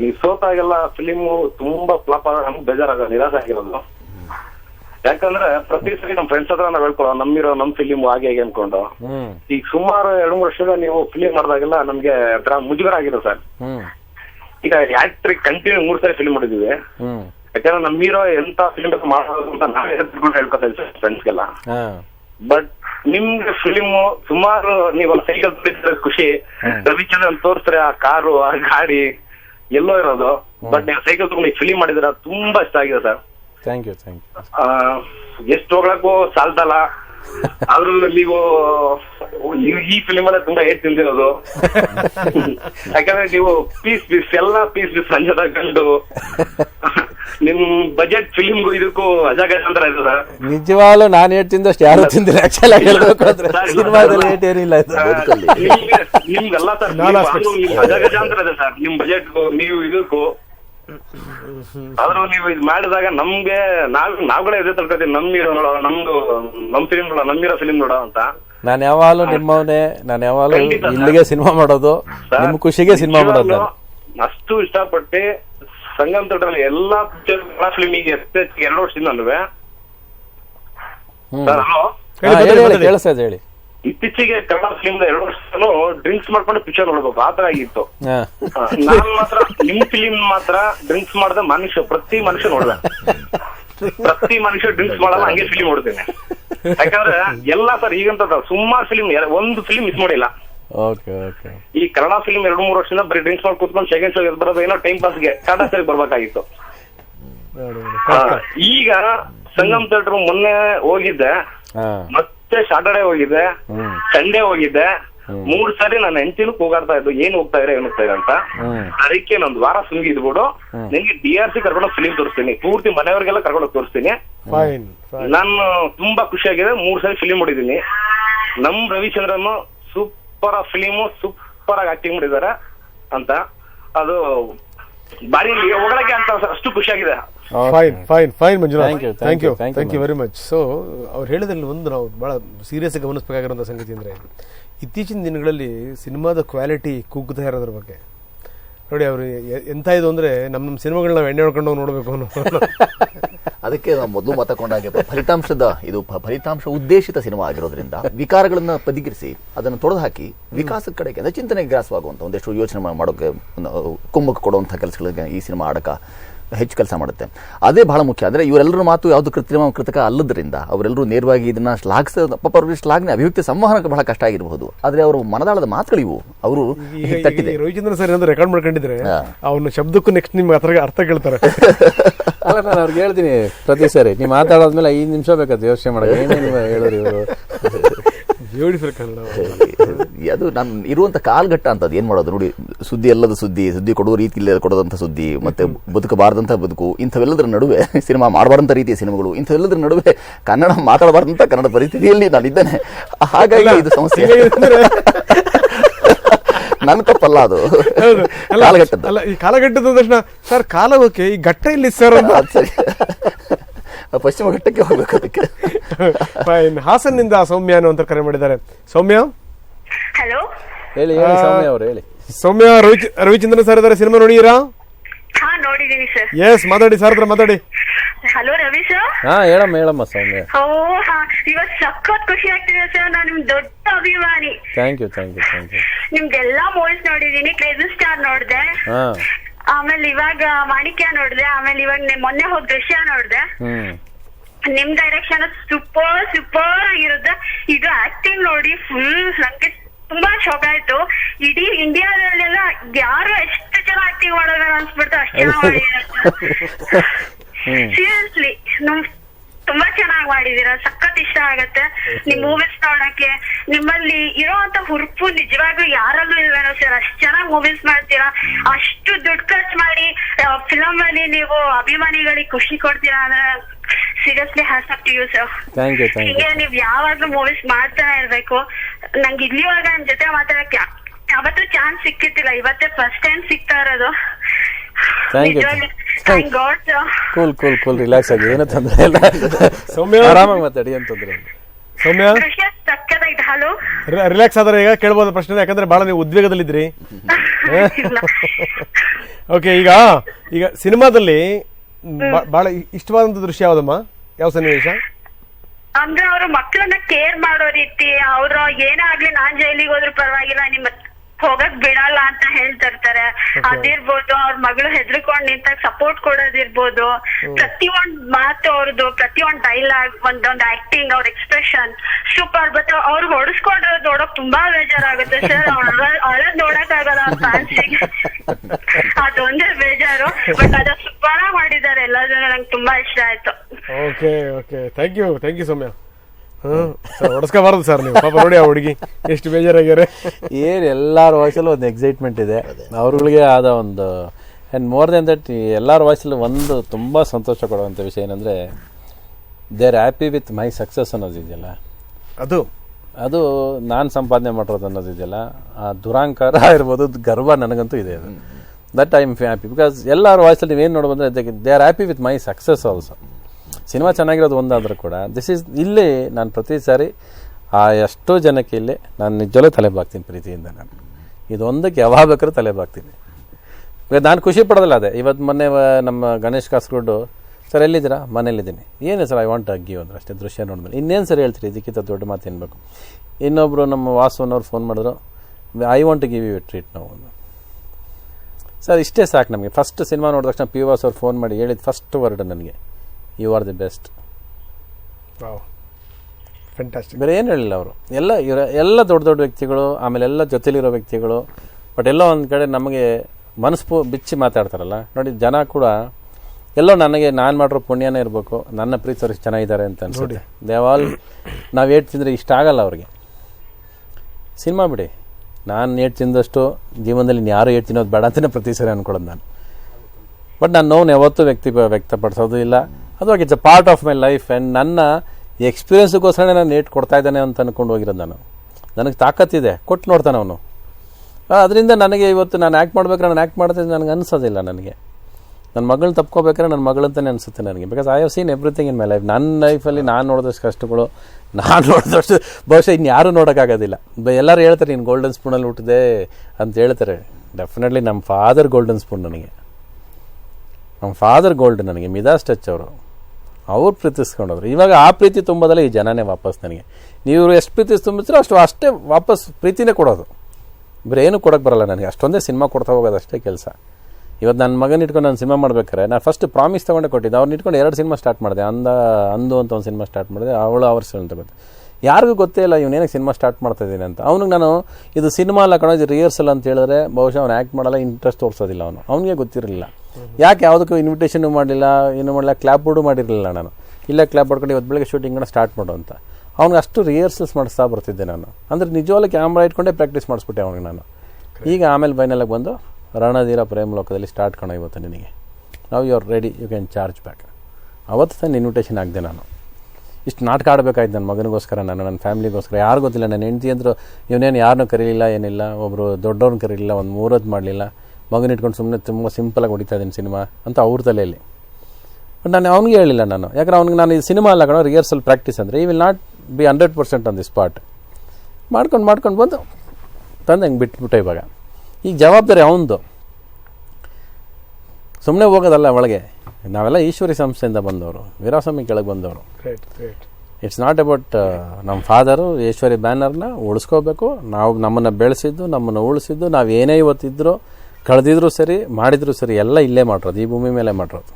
E: ನೀವು ಸೋತಾಗೆಲ್ಲ ಫಿಲಿಮು ತುಂಬಾ ಫ್ಲಾಪ್ ಆಗ ನಮ್ಗೆ ಬೇಜಾರಾಗ ನಿರಾಸೆ ಆಗಿರೋದು. ಯಾಕಂದ್ರೆ ಪ್ರತಿ ಸರಿ ನಮ್ಮ ಫ್ರೆಂಡ್ಸ್ ಹತ್ರ ನಾವ್ ಹೇಳ್ಕೊಳ್ಳೋ ನಮ್ಮಿರೋ ನಮ್ ಫಿಲಿಮ್ ಹಾಗೆ ಹೇಗೆ ಅನ್ಕೊಂಡು. ಈಗ ಸುಮಾರು ಎರಡು ಮೂರು ವರ್ಷದ ನೀವು ಫಿಲಿಮ್ ಮಾಡಿದಾಗೆಲ್ಲ ನಮ್ಗೆ ಒಂಥರ ಮುಜುಗರ ಆಗಿದೆ ಸರ್. ಈಗ ಆಕ್ಟ್ರಿ ಕಂಟಿನ್ಯೂ ಮೂರ್ ಸರಿ ಫಿಲಿಮ್ ಮಾಡಿದೀವಿ? ಯಾಕಂದ್ರೆ ನಮ್ಮ ಹೀರೋ ಎಂತ ಫಿಲಿಮ್ ಮಾಡೋದು ಅಂತ ನಾವೇ ತಿಳ್ಕೊಂಡು ಹೇಳ್ಕೊತಾ ಸರ್ ಫ್ರೆಂಡ್ಸ್ಗೆಲ್ಲ ಬಟ್ ನಿಮ್ಗೆ ಫಿಲಿಮ್ ಸುಮಾರು ನೀವು ಸೈಕಲ್ ಖುಷಿ. ರವಿಚಂದ್ರನ್ ತೋರಿಸ್ತಾರೆ ಆ ಕಾರು ಆ ಗಾಡಿ ಎಲ್ಲೋ ಇರೋದು. ಬಟ್ ನೀವು ಸೈಕಲ್ ತಗೊಂಡು ಫಿಲಿಮ್ ಮಾಡಿದ್ರೆ ತುಂಬಾ ಇಷ್ಟ ಆಗಿದೆ sir.
D: Thank you thank you
E: ಎಷ್ಟು ಹೋಗ್ಲಕ್ಕೂ ಸಾಲ್ತಲ್ಲ ಆದ್ರೂ ನೀವು ಈ ಫಿಲಿಮ್ ಅಲ್ಲೇ ತುಂಬಾ ಏಟ್ ತಿಂದಿರೋದು. ಯಾಕಂದ್ರೆ ನೀವು ಪೀಸ್ ಪೀಸ್ ಎಲ್ಲ ಪೀಸ್ ಪೀಸ್ ಸಂಜೆ ತಗೊಂಡು ನಿಮ್ ಬಜೆಟ್ ಫಿಲಿಮ್ಗೂ ಇದಕ್ಕೂ ಅಜಾಗಜಾಂತರ ಇದೆ ಸರ್
D: ನಿಜವಾಗ್ಲೂ ನಾನು ಏಟ್ ತಿಂದಷ್ಟು ಯಾರು ತಿಂದಿಲ್ಲ ಆಕ್ಚುಲಿ ಹೇಳ್ಬೇಕು ಅಂದ್ರೆ. ಸಿನಿಮಾದಲ್ಲಿ ಏಟ್ ಏನಿಲ್ಲ ಇದು.
B: ಬದುಕಲ್ಲಿ
E: ನಿಮ್ಗೆ ನಿಮ್ಗೆಲ್ಲ ಸರ್ ಅಜಗಜಾಂತರ ಇದೆ ಸರ್. ನಿಮ್ ಬಜೆಟ್ ನೀವು ಇದಕ್ಕೂ. ಆದ್ರೂ ನೀವು ಇದು ಮಾಡಿದಾಗ ನಮ್ಗೆ ನಾವ್ ನಾವುಗಳೇ ಎದೆ ತಡ್ಕೊತೀವಿ ನಮ್ ಹೀರೋ ನೋಡೋ ನಮ್ದು ನಮ್ ಫಿಲಿಮ್ ನೋಡೋ ನಮ್ಮಿರೋ ಫಿಲಿಮ್ ನೋಡೋ ಅಂತ.
D: ನಾನು ಯಾವಾಗಲೂ ನಿಮ್ಮವನೇ ನಾನು ಯಾವಾಗಲೂ. ಇಲ್ಲಿಗೆ ಸಿನಿಮಾ ಮಾಡೋದು
E: ನಿಮ್
D: ನಿಮ್ಮ ಖುಷಿಗೆ ಸಿನಿಮಾ ಮಾಡೋದು.
E: ಅಷ್ಟು ಇಷ್ಟಪಟ್ಟು ಸಂಗಮ್ ತೊಟ್ಟಲ್ಲಿ ಎಲ್ಲಾ ಪಿಕ್ಚರ್ ಫಿಲ್ಮಿಗೆ ಫಿಲ್ಮ್ ಎರಡು ವರ್ಷದಿಂದ ಅಲ್ವೇ
D: ಹ್ಮ್.
E: Sir hello?
D: ಹೇಳಿ
E: ಇತ್ತೀಚೆಗೆ ಕನ್ನಡ ಫಿಲ್ಮ್ ಎರಡು ವರ್ಷನು ಡ್ರಿಂಕ್ಸ್ ಮಾಡ್ಕೊಂಡು ಪಿಕ್ಚರ್ ನೋಡ್ಬೇಕು ಆತರ ಆಗಿತ್ತು. ನಾನು ಮಾತ್ರ ನಿಮ್ ಫಿಲ್ಮ್ ಮಾತ್ರ ಡ್ರಿಂಕ್ಸ್ ಮಾಡ್ದೆ ಮನುಷ್ಯ ಪ್ರತಿ ಮನುಷ್ಯ ನೋಡ್ದೆ. ಪ್ರತಿ ಮನುಷ್ಯ ಡ್ರಿಂಕ್ಸ್ ಮಾಡಲ್ಲ ಹಂಗೆ ಫಿಲಿಮ್ ನೋಡ್ತೇನೆ. ಯಾಕಂದ್ರೆ ಎಲ್ಲಾ ಸರ್ ಈಗಂತ ಸುಮಾರು ಫಿಲಿಮ್ ಒಂದು ಫಿಲಿಮ್ ಮಿಸ್ ಮಾಡಿಲ್ಲ. ಈ ಕನ್ನಡ ಫಿಲ್ಮ್ ಎರಡು ಮೂರು ವರ್ಷದಿಂದ ಬರೀ ಡ್ರಿಂಕ್ಸ್ ಮಾಡಿ ಕೂತ್ಕೊಂಡು ಸೆಕೆಂಡ್ ಶೋ ಬರೋದು ಏನೋ ಟೈಮ್ ಪಾಸ್ಗೆ ಟಾಟಾ ಸರಿ ಬರ್ಬೇಕಾಗಿತ್ತು. ಈಗ ಸಂಗಮ್ ಥಿಯೇಟರ್ ಮೊನ್ನೆ ಹೋಗಿದ್ದೆ. ಮತ್ತೆ ಸಾಟರ್ಡೆ ಹೋಗಿದ್ದೆ. ಸಂಡೆ ಹೋಗಿದ್ದೆ. ಮೂರ್ ಸರಿ ನನ್ನ ಹೆಂಡತಿನೂ ಕೂಗಾಡ್ತಾ ಇದ್ದು ಏನ್ ಹೋಗ್ತಾ ಇದ್ರೆ ಏನ್ ಹೋಗ್ತಾ ಇರ ಅಂತ. ಅದಕ್ಕೆ ನಂದ್ ವಾರ ಸುಂಗಿ ಇದ್ಬಿಡು. ನಿನ್ಗೆ ಡಿ ಆರ್ ಸಿ ಕರ್ಕೊಂಡು ಫಿಲಿಮ್ ತೋರಿಸ್ತೀನಿ. ಪೂರ್ತಿ ಮನೆಯವ್ರಿಗೆಲ್ಲ ಕರ್ಕೊಂಡು ತೋರಿಸ್ತೀನಿ. ನಾನು ತುಂಬಾ ಖುಷಿಯಾಗಿದೆ. ಮೂರ್ ಸರಿ ಫಿಲಿಮ್ ಹೊಡಿದೀನಿ ನಮ್ ರವಿಚಂದ್ರನ್ ಸೂಪರ್ ಫಿಲಿಮು ಸೂಪರ್ ಆಗಿ ಆಕ್ಟಿಂಗ್ ಮಾಡಿದ್ದಾರೆ ಅಂತ. ಅದು ಬಾರಿ ಹೊಗಳಕ್ಕೆ ಅಂತ ಅಷ್ಟು ಖುಷಿಯಾಗಿದೆ
A: fine fine fine Manjunath.
D: Thank you,
A: thank you
D: you, thank you,
A: thank you very much so ಅವ್ರು ಹೇಳಿದ್ರಲ್ಲಿ ಒಂದು ನಾವು ಬಹಳ ಸೀರಿಯಸ್ ಆಗಿ ಗಮನಿಸಬೇಕಾಗಿರೋಂಥ ಸಂಗತಿ ಅಂದರೆ ಇತ್ತೀಚಿನ ದಿನಗಳಲ್ಲಿ ಸಿನಿಮಾದ ಕ್ವಾಲಿಟಿ ಕುಗ್ಗದ ಇರೋದ್ರ ಬಗ್ಗೆ. ನೋಡಿ ಅವರು ಎಂತ ಇದು ಅಂದ್ರೆ ನಮ್ಮ ನಮ್ಮ ಸಿನಿಮಾಗಳನ್ನ ನಾವು ಎಣ್ಣೆ ಹೊಡ್ಕೊಂಡು ನೋಡಬೇಕು ಅನ್ನೋ
B: ಅದಕ್ಕೆ ನಾವು ಮೊದಲು ಮಾತಕೊಂಡಾಗೆ ಫಲಿತಾಂಶದ ಇದು ಫಲಿತಾಂಶ ಉದ್ದೇಶಿತ ಸಿನಿಮಾ ಆಗಿರೋದ್ರಿಂದ ವಿಕಾರಗಳನ್ನ ಬದಿಗಿರಿಸಿ ಅದನ್ನು ತೊಡೆದು ಹಾಕಿ ವಿಕಾಸದ ಕಡೆಗೆ ಅಂದ್ರೆ ಚಿಂತನೆಗೆ ಗ್ರಾಸವಾಗುವಂತ ಒಂದಷ್ಟು ಯೋಚನೆ ಮಾಡೋಕೆ ಕುಂಭಕ್ಕೆ ಕೊಡುವಂಥ ಕೆಲಸಗಳಿಗೆ ಈ ಸಿನಿಮಾ ಆಡಕ ಹೆಚ್ಚು ಕೆಲಸ ಮಾಡುತ್ತೆ. ಅದೇ ಬಹಳ ಮುಖ್ಯ. ಅಂದರೆ ಇವರೆಲ್ಲರ ಮಾತು ಯಾವುದು ಕೃತ್ರಿಮ ಕೃತಕ ಅಲ್ಲದ್ರಿಂದ ಅವರೆಲ್ಲರೂ ನೇರವಾಗಿ ಇದನ್ನ ಶ್ಲಾಘಿಸ ಪಾಪ ಅವ್ರಿಗೆ ಶ್ಲಾಘನೆ ಅಭಿವ್ಯಕ್ತಿ ಸಂವಹನಕ್ಕೆ ಬಹಳ ಕಷ್ಟ ಆಗಿರಬಹುದು. ಆದರೆ ಅವರು ಮನದಾಳದ ಮಾತುಗಳಿವು ಇವು. ಅವರು ತಟ್ಟಿದೆ.
A: ರವಿಚಂದ್ರ ಸರ್ ಏನಾದ್ರು ರೆಕಾರ್ಡ್ ಮಾಡ್ಕೊಂಡಿದ್ರೆ ಅವನು ಶಬ್ದಕ್ಕೂ ನೆಕ್ಸ್ಟ್ ನಿಮ್ಗೆ ಅರ್ಥ ಅರ್ಥ ಕೇಳ್ತಾರೆ.
D: ಅಲ್ಲ ನಾನು ಅವ್ರಿಗೆ ಹೇಳ್ತೀನಿ ಪ್ರತಿ ಸರಿ ನೀವು ಮಾತಾಡೋದ್ಮೇಲೆ ಐದು ನಿಮಿಷ ಬೇಕಾದ ಯೋಚನೆ ಮಾಡೋದು ಏನೇನು ಹೇಳೋರು ಇವರು?
A: ಬ್ಯೂಟಿಫುಲ್ ಕನ್ನಡ
B: ಅದು ನಾನು ಇರುವಂತ ಕಾಲ್ಘಟ್ಟ ಅಂತ ಅದು ಏನ್ ಮಾಡೋದು? ನೋಡಿ ಸುದ್ದಿ ಎಲ್ಲದ ಸುದ್ದಿ ಸುದ್ದಿ ಕೊಡುವ ರೀತಿ ಇಲ್ಲ ಕೊಡದಂತ ಸುದ್ದಿ ಮತ್ತೆ ಬದುಕಬಾರದಂತ ಬದುಕು ಇಂಥವೆಲ್ಲದರ ನಡುವೆ ಸಿನಿಮಾ ಮಾಡಬಾರ್ದಂತ ರೀತಿಯ ಸಿನಿಮಾಗಳು ಇಂಥವೆಲ್ಲದರ ನಡುವೆ ಕನ್ನಡ ಮಾತಾಡಬಾರ್ದಂತ ಕನ್ನಡ ಪರಿಸ್ಥಿತಿಯಲ್ಲಿ ನಾನಿದ್ದೇನೆ. ಹಾಗಾಗಿ ಇದು ಸಮಸ್ಯೆ. ನನ್ನ ತಪ್ಪಲ್ಲ ಅದು. ಕಾಲಘಟ್ಟದ
A: ಅಲ್ಲ ಈ ಕಾಲಘಟ್ಟದ ತಕ್ಷಣ ಸರ್ ಕಾಲ ಓಕೆ ಈ ಘಟ್ಟ ಇಲ್ಲಿ ಸರ್?
B: ಸರಿ. ಪಶ್ಚಿಮ ಘಟ್ಟಕ್ಕೆ ಹೋಗ್ಬೇಕು ಅದಕ್ಕೆ.
A: ಫೈನ್. ಹಾಸನ್ನಿಂದ ಸೌಮ್ಯ ಅನ್ನೋ ಅಂತ ಕರೆ ಮಾಡಿದ್ದಾರೆ. ಸೌಮ್ಯ?
F: ಹಲೋ?
D: ಹೇಳಿ ಹೇಳಿ ಸೌಮ್ಯ ಅವರು ಹೇಳಿ.
A: ಸೌಮ್ಯ ರವಿ ರವಿಚಂದ್ರನ್ ಸರ್ ಇದಾರೆ ಸಿನಿಮಾ ನೋಡಿದೀರಾ?
F: ಹಾ ನೋಡಿದೀನಿ ಸರ್
A: ಎಸ್ ಮಾತಾಡಿ ಸರ್ ಹತ್ರ ಮಾತಾಡಿ.
F: ಹಲೋ ರವಿ ಸರ್
D: ಹಾ ಹೇಳಮ್ಮ ಹೇಳಮ್ಮ ಸೌಮ್ಯ.
F: ಓ ಹಾ. ಇವತ್ ಸಖತ್ ಖುಷಿ ಆಗ್ತಿದೆ ಸರ್ ನಾನು ನಿಮ್ ದೊಡ್ಡ ಅಭಿಮಾನಿ.
D: Thank you thank you thank you
F: ನಿಮ್ದೆಲ್ಲಾ movies ನೋಡಿದೀನಿ. ಕ್ರೇಜಿ ಸ್ಟಾರ್ ನೋಡ್ದೆ.
D: ಹಾ.
F: ಆಮೇಲೆ ಇವಾಗ ಮಾಣಿಕ್ಯ ನೋಡ್ದೆ ಆಮೇಲೆ ಇವಾಗ ಮೊನ್ನೆ ಹೋದ ದೃಶ್ಯ ನೋಡ್ದೆ. ನಿಮ್ ಡೈರೆಕ್ಷನ್ ಸೂಪರ್ ಸೂಪರ್ ಆಗಿರುತ್ತೆ. ಇದು ಆಕ್ಟಿಂಗ್ ನೋಡಿ ಫುಲ್ ನಂಗೆ ತುಂಬಾ ಶಾಕ್ ಆಯ್ತು. ಇಡೀ ಇಂಡಿಯಾದಲ್ಲೆಲ್ಲ ಯಾರು ಎಷ್ಟು ಜನ ಆಕ್ಟಿಂಗ್ ಮಾಡೋದಾರ ಅನ್ಸ್ಬಿಡ್ತು ಅಷ್ಟು ಜನ ಸೀರಿಯಸ್ಲಿ ನಮ್ ತುಂಬಾ ಚೆನ್ನಾಗಿ ಮಾಡಿದೀರ. ಸಖತ್ ಇಷ್ಟ ಆಗತ್ತೆ. ನಿಮ್ ಮೂವೀಸ್ ನೋಡಕ್ಕೆ ನಿಮ್ಮಲ್ಲಿ ಇರೋಂತ ಹುರುಪು ನಿಜವಾಗ್ಲೂ ಯಾರಲ್ಲೂ ಇಲ್ವೇನೋ ಸರ್. ಅಷ್ಟ್ ಚೆನ್ನಾಗಿ ಮೂವೀಸ್ ಮಾಡ್ತೀರಾ? ಅಷ್ಟು ದುಡ್ಡು ಖರ್ಚು ಮಾಡಿ ಫಿಲಮ್ ಅಲ್ಲಿ ನೀವು ಅಭಿಮಾನಿಗಳಿಗೆ ಖುಷಿ ಕೊಡ್ತೀರಾ ಅಂದ್ರೆ seriously has up to you sir ಹೀಗೆ ನೀವ್ ಯಾವಾಗ್ಲೂ ಮೂವೀಸ್ ಮಾಡ್ತಾನೆ ಇರ್ಬೇಕು. ನಂಗೆ ಇಲ್ಲಿವಾಗ ನಿಮ್ ಜೊತೆ ಮಾತಾಡಕ್ಕೆ ಯಾ- ಯಾವತ್ತೂ ಚಾನ್ಸ್ ಸಿಕ್ಕಿತ್ತಿಲ್ಲ ಇವತ್ತೇ ಫಸ್ಟ್ ಟೈಮ್ ಸಿಗ್ತಾ ಇರೋದು.
D: ಕೂಲ್ ಕೂಲ್ ಕೂಲ್ ರಿಲ್ಯಾಕ್ಸ್ ಆಗಿ. ಏನೂ ತೊಂದರೆ ಇಲ್ಲ.
A: ಸೌಮ್ಯ?
D: ಆರಾಮಾಗಿ ಮಾತಾಡಿ ಏನು ತೊಂದರೆ ಇಲ್ಲ
A: ಸೌಮ್ಯ ರಿಲ್ಯಾಕ್ಸ್ ಆದ್ರೆ ಈಗ ಕೇಳ್ಬೋದು ಪ್ರಶ್ನೆ. ಯಾಕಂದ್ರೆ ಬಹಳ ನೀವು ಉದ್ವೇಗದಲ್ಲಿದ್ರಿ ಓಕೆ ಈಗ ಈಗ ಸಿನಿಮಾದಲ್ಲಿ ಬಹಳ ಇಷ್ಟವಾದಂತ ದೃಶ್ಯ ಯಾವ್ದಮ್ಮ? ಯಾವ ಸನ್ನಿವೇಶ?
F: ಅಂದ್ರೆ ಅವ್ರ ಮಕ್ಕಳನ್ನ ಕೇರ್ ಮಾಡೋ ರೀತಿ ಅವ್ರ ಏನೇ ಆಗ್ಲಿ ನಾನ್ ಜೈಲಿಗೆ ಹೋದ್ರು ಪರವಾಗಿಲ್ಲ ನಿಮ್ಮ ಹೋಗಕ್ ಬಿಡಲ್ಲ ಅಂತ ಹೇಳ್ತಿರ್ತಾರೆ. ಅದಿರ್ಬೋದು ಅವ್ರ ಮಗಳು ಹೆದರ್ಕೊಂಡ್ ನಿಂತಾಗ ಸಪೋರ್ಟ್ ಕೊಡೋದಿರ್ಬೋದು. ಒಂದ್ ಮಾತು ಅವ್ರದ್ದು ಪ್ರತಿಯೊಂದ್ ಡೈಲಾಗ್ ಒಂದೊಂದ್ ಆಕ್ಟಿಂಗ್ ಅವ್ರ ಎಕ್ಸ್ಪ್ರೆಷನ್ ಸೂಪರ್ ಬಟ್ ಅವ್ರು ಹೊಡಿಸ್ಕೊಂಡು ನೋಡಕ್ ತುಂಬಾ ಬೇಜಾರಾಗುತ್ತೆ ಸರ್ ಅಳದ್ ನೋಡಕ್ ಆಗಲ್ಲ ಅವ್ರ ಫ್ಯಾನ್ಸಿಗೆ ಅದೊಂದೇ ಬೇಜಾರು. ಬಟ್ ಅದ ಸೂಪರ್ ಆಗಿ ಮಾಡಿದ್ದಾರೆ. ಜನ ನಂಗೆ ತುಂಬಾ ಇಷ್ಟ ಆಯ್ತು.
A: Okay okay thank you thank you Soumya ಹೊಡ್ಸ್ಕೋಬಾರ್ದು sir ನೀವು. ಪಾಪ ನೋಡಿ ಆ ಹುಡುಗಿ. ಎಷ್ಟು ಬೇಜಾರಾಗ್ಯಾರೆ.
D: ಏನು ಎಲ್ಲರ ವಾಯ್ಸಲ್ಲೂ ಒಂದು ಎಕ್ಸೈಟ್ಮೆಂಟ್ ಇದೆ. ಅವ್ರಗಳಿಗೆ ಆದ ಒಂದು ಆ್ಯಂಡ್ ಮೋರ್ ದೆನ್ ದಟ್ ಎಲ್ಲರ ವಾಯ್ಸಲ್ಲೂ ಒಂದು ತುಂಬ ಸಂತೋಷ ಕೊಡುವಂಥ ವಿಷಯ ಏನಂದರೆ they are happy with my success ಅನ್ನೋದಿದೆಯಲ್ಲ
A: ಅದು.
D: ಅದು ನಾನು ಸಂಪಾದನೆ ಮಾಡಿರೋದು ಅನ್ನೋದಿದೆಯಲ್ಲ ಆ ದುರಾಂಕಾರ ಇರ್ಬೋದು ಗರ್ವ ನನಗಂತೂ ಇದೆ ಅದು. That I am happy because ಎಲ್ಲರ ವಾಯ್ಸಲ್ಲಿ ನೀವೇನು ನೋಡ್ಬಂದ್ರೆ they are happy with my success also cinema ಚೆನ್ನಾಗಿರೋದು ಒಂದಾದರೂ ಕೂಡ ದಿಸ್ ಈಸ್ ಇಲ್ಲಿ ನಾನು ಪ್ರತಿ ಸಾರಿ, ಆ ಎಷ್ಟೋ ಜನಕ್ಕೆ ಇಲ್ಲಿ ನಾನು ನಿಜವಲ್ಲೂ ತಲೆ ಬಾಗ್ತೀನಿ ಪ್ರೀತಿಯಿಂದ ನಾನು. ಇದೊಂದಕ್ಕೆ ಯಾವಾಗ ಬೇಕಾದ್ರೂ ತಲೆ ಇವಾಗ ನಾನು ಖುಷಿ ಪಡೋದಿಲ್ಲ ಅದೇ. ಇವತ್ತು ಮೊನ್ನೆ ನಮ್ಮ ಗಣೇಶ್ ಕಾಸ್ಕೊಂಡು ಸರ್, ಎಲ್ಲಿದ್ದೀರಾ? ಮನೇಲಿದ್ದೀನಿ ಏನು ಸರ್ ಐ ವಾಂಟ್ ಅಗ್ಗಿ ಅಂದ್ರೆ ಅಷ್ಟೇ ದೃಶ್ಯ ನೋಡಿದ್ಮೇಲೆ ಇನ್ನೇನು ಸರ್ ಹೇಳ್ತೀರಿ? ಇದಕ್ಕಿಂತ ದೊಡ್ಡ ಮಾತು ಏನ್ಬೇಕು? ಇನ್ನೊಬ್ಬರು ನಮ್ಮ ವಾಸು ಅನ್ನೋರು ಫೋನ್ ಮಾಡಿದ್ರು I want give you treat ನಾವು ಸರ್, ಇಷ್ಟೇ ಸಾಕು ನಮಗೆ. ಫಸ್ಟ್ ಸಿನಿಮಾ ನೋಡಿದ ತಕ್ಷಣ ಪಿ ವಾಸ್ ಅವ್ರು ಫೋನ್ ಮಾಡಿ ಹೇಳಿದ ಫಸ್ಟ್ ವರ್ಡ್ ನನಗೆ. You are the best
A: fantastic
D: ಬೇರೆ ಏನು ಹೇಳಿಲ್ಲ ಅವರು. ಎಲ್ಲ ಇವರ ಎಲ್ಲ ದೊಡ್ಡ ದೊಡ್ಡ ವ್ಯಕ್ತಿಗಳು ಆಮೇಲೆ ಎಲ್ಲ ಜೊತೆಲಿರೋ ವ್ಯಕ್ತಿಗಳು ಬಟ್ ಎಲ್ಲೋ ಒಂದು ಕಡೆ ನಮಗೆ ಮನಸ್ಸು ಬಿಚ್ಚಿ ಮಾತಾಡ್ತಾರಲ್ಲ. ನೋಡಿ ಜನ ಕೂಡ ಎಲ್ಲೋ ನನಗೆ ನಾನು ಮಾಡಿರೋ ಪುಣ್ಯನೇ ಇರಬೇಕು ನನ್ನ ಪ್ರೀತಿಸೋರು ಚೆನ್ನಾಗಿದ್ದಾರೆ ಅಂತ ಅನ್ಸುತ್ತೆ. ನೋಡಿ. ಆಲ್ ನಾವು ಏಟ್ ತಿಂದರೆ ಇಷ್ಟ ಆಗಲ್ಲ ಅವ್ರಿಗೆ. ಸಿನಿಮಾ ಬಿಡಿ. ನಾನು ಏಟ್ ತಿಂದಷ್ಟು ಜೀವನದಲ್ಲಿ ಯಾರು ಏಟ್ ತಿನ್ನೋದು ಬೇಡ ಅಂತಲೇ ಪ್ರತಿ ಸರಿ ಅನ್ಕೊಳ್ಳೋದು ನಾನು. ಬಟ್ ನಾನು ನೋವು ಯಾವತ್ತೂ ವ್ಯಕ್ತಿ ವ್ಯಕ್ತಪಡಿಸೋದು ಇಲ್ಲ. ಅದು it's a part of my life and ನನ್ನ ಎಕ್ಸ್ಪೀರಿಯನ್ಸ್ಗೋಸ್ಕರ ನಾನು ಏಟ್ ಕೊಡ್ತಾ ಇದ್ದಾನೆ ಅಂತ ಅಂದ್ಕೊಂಡು ಹೋಗಿರೋದು ನಾನು. ನನಗೆ ತಾಕತ್ತಿದೆ ಕೊಟ್ಟು ನೋಡ್ತಾನೆ ಅವನು. ಅದರಿಂದ ನನಗೆ ಇವತ್ತು ನಾನು ಆ್ಯಕ್ಟ್ ಮಾಡ್ಬೇಕಾದ್ರೆ ನಾನು ಆ್ಯಕ್ಟ್ ಮಾಡ್ತೀನಿ ನನಗೆ ಅನಿಸೋದಿಲ್ಲ ನನಗೆ. ನನ್ನ ಮಗಳನ್ನ ತಪ್ಕೋಬೇಕಾದ್ರೆ ನನ್ನ ಮಗಳಂತಲೇ ಅನಿಸುತ್ತೆ ನನಗೆ. Because I have seen everything in my life ನನ್ನ ಲೈಫಲ್ಲಿ ನಾನು ನೋಡಿದಷ್ಟು ಕಷ್ಟಗಳು, ನಾನು ನೋಡಿದಷ್ಟು, ಬಹುಶಃ ಇನ್ಯಾರೂ ನೋಡೋಕ್ಕಾಗೋದಿಲ್ಲ. ಎಲ್ಲರೂ ಹೇಳ್ತಾರೆ, ನೀನು ಗೋಲ್ಡನ್ ಸ್ಪೂನಲ್ಲಿ ಹುಟ್ಟಿದೆ ಅಂತ ಹೇಳ್ತಾರೆ. ಡೆಫಿನೆಟ್ಲಿ ನಮ್ಮ ಫಾದರ್ ಗೋಲ್ಡನ್ ಸ್ಪೂನ್ ನನಗೆ. ನಮ್ಮ ಫಾದರ್ ಗೋಲ್ಡ್ ನನಗೆ. ಮಿದಾಸ್ ಟಚ್ ಅವರು. ಅವ್ರು ಪ್ರೀತಿಸ್ಕೊಂಡವ್ರು. ಇವಾಗ ಆ ಪ್ರೀತಿ ತುಂಬೋದಲ್ಲ ಈ ಜನನೇ ವಾಪಸ್ ನನಗೆ. ನೀವು ಎಷ್ಟು ಪ್ರೀತಿ ತುಂಬಿಸ್ರೋ ಅಷ್ಟು ಅಷ್ಟೇ ವಾಪಸ್ ಪ್ರೀತಿನೇ ಕೊಡೋದು. ಬೇರೆ ಏನು ಕೊಡೋಕೆ ಬರಲ್ಲ ನನಗೆ. ಅಷ್ಟೊಂದೇ ಸಿನಿಮಾ ಕೊಡ್ತಾ ಹೋಗೋದು ಅಷ್ಟೇ ಕೆಲಸ. ಇವತ್ತು ನನ್ನ ಮಗನ ಇಟ್ಕೊಂಡು ನಾನು ಸಿನಿಮಾ ಮಾಡ್ಬೇಕಾರೆ ನಾನು ಫಸ್ಟ್ ಪ್ರಾಮಿಸ್ ತೊಗೊಂಡೆ ಕೊಟ್ಟಿದ್ದೆ. ಅವ್ರನ್ನ ಇಟ್ಕೊಂಡು ಎರಡು ಸಿನಿಮಾ ಸ್ಟಾರ್ಟ್ ಮಾಡಿದೆ. ಅಂದ, ಅಂದು ಅಂತ ಒಂದು ಸಿನಿಮಾ ಸ್ಟಾರ್ಟ್ ಮಾಡಿದೆ. ಅವಳು ಅವ್ರ ಅಂತ ಗೊತ್ತು ಯಾರಿಗೂ ಗೊತ್ತೇ ಇಲ್ಲ ಇವನೇನಕ್ಕೆ ಸಿನಿಮಾ ಸ್ಟಾರ್ಟ್ ಮಾಡ್ತಾ ಇದ್ದೀನಿ ಅಂತ. ಅವ್ನಿಗೆ ನಾನು ಇದು ಸಿನಿಮಾ ಅಲ್ಲ ಕಣೋ, ಇದು ರಿಹರ್ಸಲ್ ಅಂತ ಹೇಳಿದ್ರೆ ಬಹುಶಃ ಅವ್ನು ಆ್ಯಕ್ಟ್ ಮಾಡಲ್ಲ ಇಂಟ್ರೆಸ್ಟ್ ತೋರಿಸೋದಿಲ್ಲ ಅವನು. ಅವನಿಗೆ ಗೊತ್ತಿರಲಿಲ್ಲ. ಯಾಕೆ ಯಾವುದಕ್ಕೂ ಇನ್ವಿಟೇಷನ್ ಮಾಡಲಿಲ್ಲ ಏನು ಮಾಡಲಿಲ್ಲ ಕ್ಲಾಪ್ ಬೋರ್ಡು ಮಾಡಿರಲಿಲ್ಲ ನಾನು. ಇಲ್ಲ ಕ್ಲಾಪ್ ಮಾಡ್ಕೊಂಡು ಇವತ್ತು ಬೆಳಗ್ಗೆ ಶೂಟಿಂಗನ್ನು ಸ್ಟಾರ್ಟ್ ಮಾಡು ಅಂತ. ಅವ್ನಿಗೆ ಅಷ್ಟು ರಿಹರ್ಸಲ್ಸ್ ಮಾಡಿಸ್ತಾ ಬರ್ತಿದ್ದೆ ನಾನು. ಅಂದರೆ ನಿಜವಾಗ್ಲೂ ಕ್ಯಾಮ್ರಾ ಇಟ್ಕೊಂಡೇ ಪ್ರಾಕ್ಟೀಸ್ ಮಾಡಿಸ್ಬಿಟ್ಟೆ ಅವ್ನಿಗೆ ನಾನು. ಈಗ ಆಮೇಲೆ ಫೈನಲಾಗಿ ಬಂದು ರಣಧೀರ ಪ್ರೇಮ ಲೋಕದಲ್ಲಿ ಸ್ಟಾರ್ಟ್ ಕಣ ಇವತ್ತು ನಿನಗೆ. ನಾವು you are ready you can charge back ಅವತ್ತು ತಾನು ಇನ್ವಿಟೇಷನ್ ಆಗಿದೆ ನಾನು. ಇಷ್ಟು ನಾಟಕ ಆಡಬೇಕಾಯ್ತು ನನ್ನ ಮಗನಿಗೋಸ್ಕರ ನಾನು ನನ್ನ ಫ್ಯಾಮಿಲಿಗೋಸ್ಕರ. ಯಾರು ಗೊತ್ತಿಲ್ಲ ನನ್ನ ಹೆಂಡತಿ ಅಂದರು ಇವನೇನು ಯಾರನ್ನೂ ಕರೀಲಿಲ್ಲ ಏನಿಲ್ಲ. ಒಬ್ಬರು ದೊಡ್ಡವ್ರನ್ನ ಕರೀಲಿಲ್ಲ ಒಂದು ಮೂರದ್ದು ಮಾಡಲಿಲ್ಲ. ಮಗನ ಇಟ್ಕೊಂಡು ಸುಮ್ಮನೆ ತುಂಬ ಸಿಂಪಲಾಗಿ ಹೊಡಿತಾ ಇದ್ದೀನಿ ಸಿನಿಮಾ ಅಂತ ಅವ್ರ ತಲೆಯಲ್ಲಿ. ಬಟ್ ನಾನು ಅವ್ನಿಗೆ ಹೇಳಿಲ್ಲ ನಾನು. ಯಾಕಂದ್ರೆ ಅವ್ನಿಗೆ ನಾನು ಈ ಸಿನಿಮಾ ಅಲ್ಲ ಕಣೋ ರಿಹರ್ಸಲ್ ಪ್ರಾಕ್ಟೀಸ್ ಅಂದರೆ ಈ will not be hundred percent on the spot ಮಾಡ್ಕೊಂಡು ಮಾಡ್ಕೊಂಡು ಬಂದು ತಂದು ಹಂಗೆ ಬಿಟ್ಬಿಟ್ಟೆ ಇವಾಗ. ಈಗ ಜವಾಬ್ದಾರಿ ಅವನದು. ಸುಮ್ಮನೆ ಹೋಗೋದಲ್ಲ ಒಳಗೆ ನಾವೆಲ್ಲ ಈಶ್ವರಿ ಸಂಸ್ಥೆಯಿಂದ ಬಂದವರು ವೀರಾಸ್ವಾಮಿ ಕೆಳಗೆ ಬಂದವರು. ಇಟ್ಸ್ ನಾಟ್ ಅಬೌಟ್ ನಮ್ಮ ಫಾದರು ಈಶ್ವರಿ ಬ್ಯಾನರ್ನ ಉಳಿಸ್ಕೋಬೇಕು. ನಾವು ನಮ್ಮನ್ನು ಬೆಳೆಸಿದ್ದು ನಮ್ಮನ್ನು ಉಳಿಸಿದ್ದು ನಾವು ಏನೇ ಇವತ್ತಿದ್ರೂ ಕಳೆದಿದ್ರು ಸರಿ ಮಾಡಿದ್ರು ಸರಿ ಎಲ್ಲ ಇಲ್ಲೇ ಮಾಡಿರೋದು ಈ ಭೂಮಿ ಮೇಲೆ ಮಾಡಿರೋದು.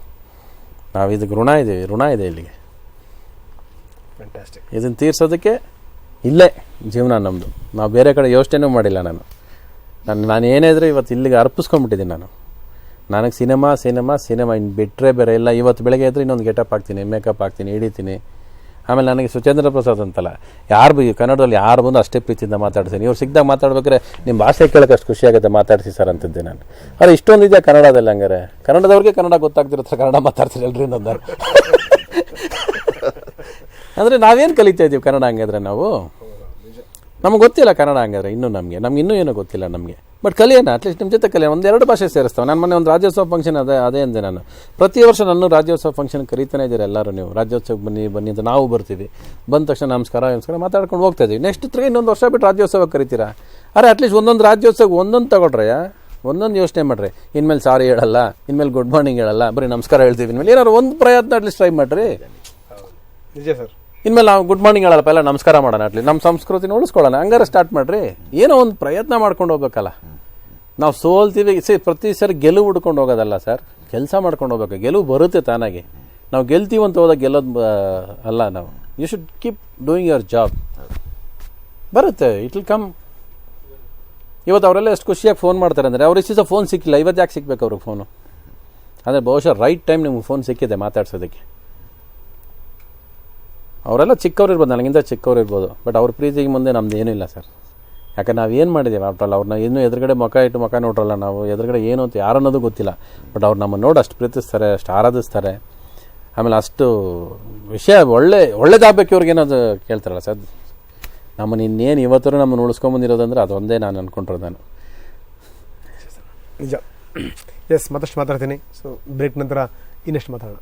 D: ನಾವು ಇದಕ್ಕೆ ಋಣ ಇದ್ದೀವಿ ಋಣ ಇದೆ ಇಲ್ಲಿಗೆ. ಇದನ್ನು ತೀರ್ಸೋದಕ್ಕೆ ಇಲ್ಲೇ ಜೀವನ ನಮ್ಮದು ನಾವು ಬೇರೆ ಕಡೆ ಯೋಚನೆನೂ ಮಾಡಿಲ್ಲ ನಾನು. ನಾನು ನಾನು ಏನೇ ಇವತ್ತು ಇಲ್ಲಿಗೆ ಅರ್ಪಿಸ್ಕೊಂಡ್ಬಿಟ್ಟಿದ್ದೀನಿ ನಾನು. ನನಗೆ ಸಿನಿಮಾ ಸಿನಿಮಾ ಸಿನಿಮಾ ಇನ್ನು ಬಿಟ್ಟರೆ ಬೇರೆ ಇಲ್ಲ. ಇವತ್ತು ಬೆಳಗ್ಗೆ ಇದ್ದರೆ ಇನ್ನೊಂದು ಗೆಟಪ್ ಹಾಕ್ತೀನಿ ಮೇಕಪ್ ಹಾಕ್ತೀನಿ ಹಿಡಿತೀನಿ. ಆಮೇಲೆ ನನಗೆ ಸುಚೇಂದ್ರ ಪ್ರಸಾದ್ ಅಂತಲ್ಲ, ಯಾರು ಕನ್ನಡದಲ್ಲಿ ಯಾರು ಬಂದು ಅಷ್ಟೇ ಪ್ರೀತಿಯಿಂದ ಮಾತಾಡ್ತೀನಿ. ಇವ್ರು ಸಿಗ್ದಾಗ ಮಾತಾಡ್ಬೇಕಾದ್ರೆ ನಿಮ್ಮ ಭಾಷೆ ಕೇಳೋಕೆ ಅಷ್ಟು ಖುಷಿಯಾಗುತ್ತೆ ಮಾತಾಡಿಸಿ ಸರ್ ಅಂತಿದ್ದೆ ನಾನು. ಅರೆ, ಇಷ್ಟೊಂದು ಇದೆಯಾ ಕನ್ನಡದಲ್ಲಿ ಹಂಗಾರೆ? ಕನ್ನಡದವ್ರಿಗೆ ಕನ್ನಡ ಗೊತ್ತಾಗ್ತಿರತ್ತೆ ಕನ್ನಡ ಮಾತಾಡ್ತೀರಿ ಎಲ್ರಿ ಅಂದರು ಅಂದರೆ ನಾವೇನು ಕಲಿತಾ ಇದ್ದೀವಿ ಕನ್ನಡ ಹಂಗಾದ್ರೆ ನಾವು? ನಮಗೆ ಗೊತ್ತಿಲ್ಲ ಕನ್ನಡ ಹಂಗಾದ್ರೆ, ಇನ್ನೂ ನಮಗೆ. ನಮ್ಗೆ ಇನ್ನೂ ಏನೂ ಗೊತ್ತಿಲ್ಲ ನಮಗೆ. ಬಟ್ ಕಲಿಯೋಣ ಅಟ್ಲೀಸ್ಟ್ ನಿಮ್ಮ ಜೊತೆ ಕಲಿಯೋಣ ಒಂದೆರಡು ಭಾಷೆ ಸೇರಿಸ್ತಾವೆ. ನಾನು ಮೊನ್ನೆ ಒಂದು ರಾಜ್ಯೋತ್ಸವ ಫಂಕ್ಷನ್ ಅದೇ ಅದೇ ಅಂದೆ ನಾನು. ಪ್ರತಿ ವರ್ಷ ನಾನು ರಾಜ್ಯೋತ್ಸವ ಫಂಕ್ಷನ್ ಕರೀತಾನೆ ಇದ್ದೀರಿ ಎಲ್ಲರೂ ನೀವು? ರಾಜ್ಯೋತ್ಸವಕ್ಕೆ ಬನ್ನಿ ಬನ್ನಿ ಅಂತ ನಾವು ಬರ್ತೀವಿ. ಬಂದ ತಕ್ಷಣ ನಮಸ್ಕಾರ ನಮಸ್ಕಾರ ಮಾತಾಡ್ಕೊಂಡು ಹೋಗ್ತಾ ಇದ್ದೀವಿ. ನೆಕ್ಸ್ಟ್ ತ್ರೀ ಇನ್ನೊಂದು ವರ್ಷ ಬಿಟ್ಟು ರಾಜ್ಯೋತ್ಸವ ಕರಿತೀರಾ? ಅರೆ ಅಟ್ಲೀಸ್ಟ್ ಒಂದೊಂದು ರಾಜ್ಯೋತ್ಸವಕ್ಕೆ ಒಂದೊಂದು ತಗೊಳ್ರಯ್ಯ ಒಂದೊಂದು ಯೋಚನೆ ಮಾಡ್ರಿ. ಇನ್ಮೇಲೆ ಸಾರಿ ಹೇಳಲ್ಲ, ಇನ್ಮೇಲೆ ಗುಡ್ ಮಾರ್ನಿಂಗ್ ಹೇಳಲ್ಲ, ಬರೀ ನಮಸ್ಕಾರ ಹೇಳ್ತೀವಿ ಇನ್ಮೇಲೆ. ಏನಾದ್ರು ಒಂದು ಪ್ರಯತ್ನ ಅಟ್ಲೀಸ್ಟ್ ಟ್ರೈ ಮಾಡ್ರಿ.
A: ನಿಜ ಸರ್.
D: ಇನ್ಮೇಲೆ ನಾವು ಗುಡ್ ಮಾರ್ನಿಂಗ್ ಹೇಳಲ್ಲಪ್ಪ ಎಲ್ಲ ನಮಸ್ಕಾರ ಮಾಡೋಣ ಅಟ್ಲಿ ನಮ್ಮ ಸಂಸ್ಕೃತಿನ ಉಳಿಸ್ಕೊಳ್ಳೋಣ. ಹಂಗಾರೆ ಸ್ಟಾರ್ಟ್ ಮಾಡ್ರಿ. ಏನೋ ಒಂದು ಪ್ರಯತ್ನ ಮಾಡ್ಕೊಂಡು ಹೋಗ್ಬೇಕಲ್ಲ. ನಾವು ಸೋಲ್ತೀವಿ ಸಿ, ಪ್ರತಿ ಸರಿ ಗೆಲುವು ಹುಡ್ಕೊಂಡು ಹೋಗೋದಲ್ಲ ಸರ್. ಕೆಲಸ ಮಾಡ್ಕೊಂಡು ಹೋಗ್ಬೇಕು. ಗೆಲುವು ಬರುತ್ತೆ ತಾನಾಗಿ. ನಾವು ಗೆಲ್ತೀವಿ ಅಂತ ಹೋದಾಗ ಗೆಲ್ಲೋದು ಅಲ್ಲ ನಾವು. You should keep doing your job ಬರುತ್ತೆ. ಇಟ್ ವಿಲ್ ಕಮ್ ಇವತ್ತು ಅವರೆಲ್ಲ ಎಷ್ಟು ಖುಷಿಯಾಗಿ ಫೋನ್ ಮಾಡ್ತಾರೆ ಅಂದರೆ ಅವ್ರಿಗೆ ದಿವಸ ಫೋನ್ ಸಿಕ್ಕಿಲ್ಲ. ಇವತ್ತು ಯಾಕೆ ಸಿಗ್ಬೇಕು ಅವ್ರಿಗೆ ಫೋನು ಅಂದರೆ ಬಹುಶಃ ರೈಟ್ ಟೈಮ್ ನಿಮ್ಗೆ ಫೋನ್ ಸಿಕ್ಕಿದೆ ಮಾತಾಡ್ಸೋದಕ್ಕೆ. ಅವರೆಲ್ಲ ಚಿಕ್ಕವ್ರು ಇರ್ಬೋದು, ನನಗಿಂತ ಚಿಕ್ಕವ್ರು ಇರ್ಬೋದು. ಬಟ್ ಅವ್ರ ಪ್ರೀತಿಗೆ ಮುಂದೆ ನಮ್ದು ಏನೂ ಇಲ್ಲ ಸರ್. ಯಾಕಂದ್ರೆ ನಾವು ಏನು ಮಾಡಿದ್ದೀವಿ ಆಫ್ಟರ್ ಅವ್ರನ್ನ ಇನ್ನೂ ಎದುರುಗಡೆ ಮುಖ ಇಟ್ಟು ಮುಖ ನೋಡ್ರಲ್ಲ ನಾವು, ಎದುರುಗಡೆ ಏನು ಅಂತ ಯಾರು ಅನ್ನೋದು ಗೊತ್ತಿಲ್ಲ. ಬಟ್ ಅವ್ರು ನಮ್ಮನ್ನು ನೋಡಿ ಅಷ್ಟು ಪ್ರೀತಿಸ್ತಾರೆ, ಅಷ್ಟು ಆರಾಧಿಸ್ತಾರೆ. ಆಮೇಲೆ ಅಷ್ಟು ವಿಷಯ ಒಳ್ಳೆ ಒಳ್ಳೇದಾಗಬೇಕು ಇವ್ರಿಗೆ ಏನದು ಕೇಳ್ತಾರಲ್ಲ ಸರ್. ನಮ್ಮನ್ನು ಇನ್ನೇನು ಇವತ್ತರೂ ನಮ್ಮನ್ನು ಉಳಿಸ್ಕೊಂಬಂದಿರೋದಂದ್ರೆ ಅದೊಂದೇ ನಾನು ಅಂದ್ಕೊಂಡಿರೋದು ನಾನು.
A: ನಿಜ. ಎಸ್ ಮತ್ತಷ್ಟು ಮಾತಾಡ್ತೀನಿ. ಸೊ ಬ್ರೇಕ್ ನಂತರ ಇನ್ನೆಷ್ಟು ಮಾತಾಡೋಣ.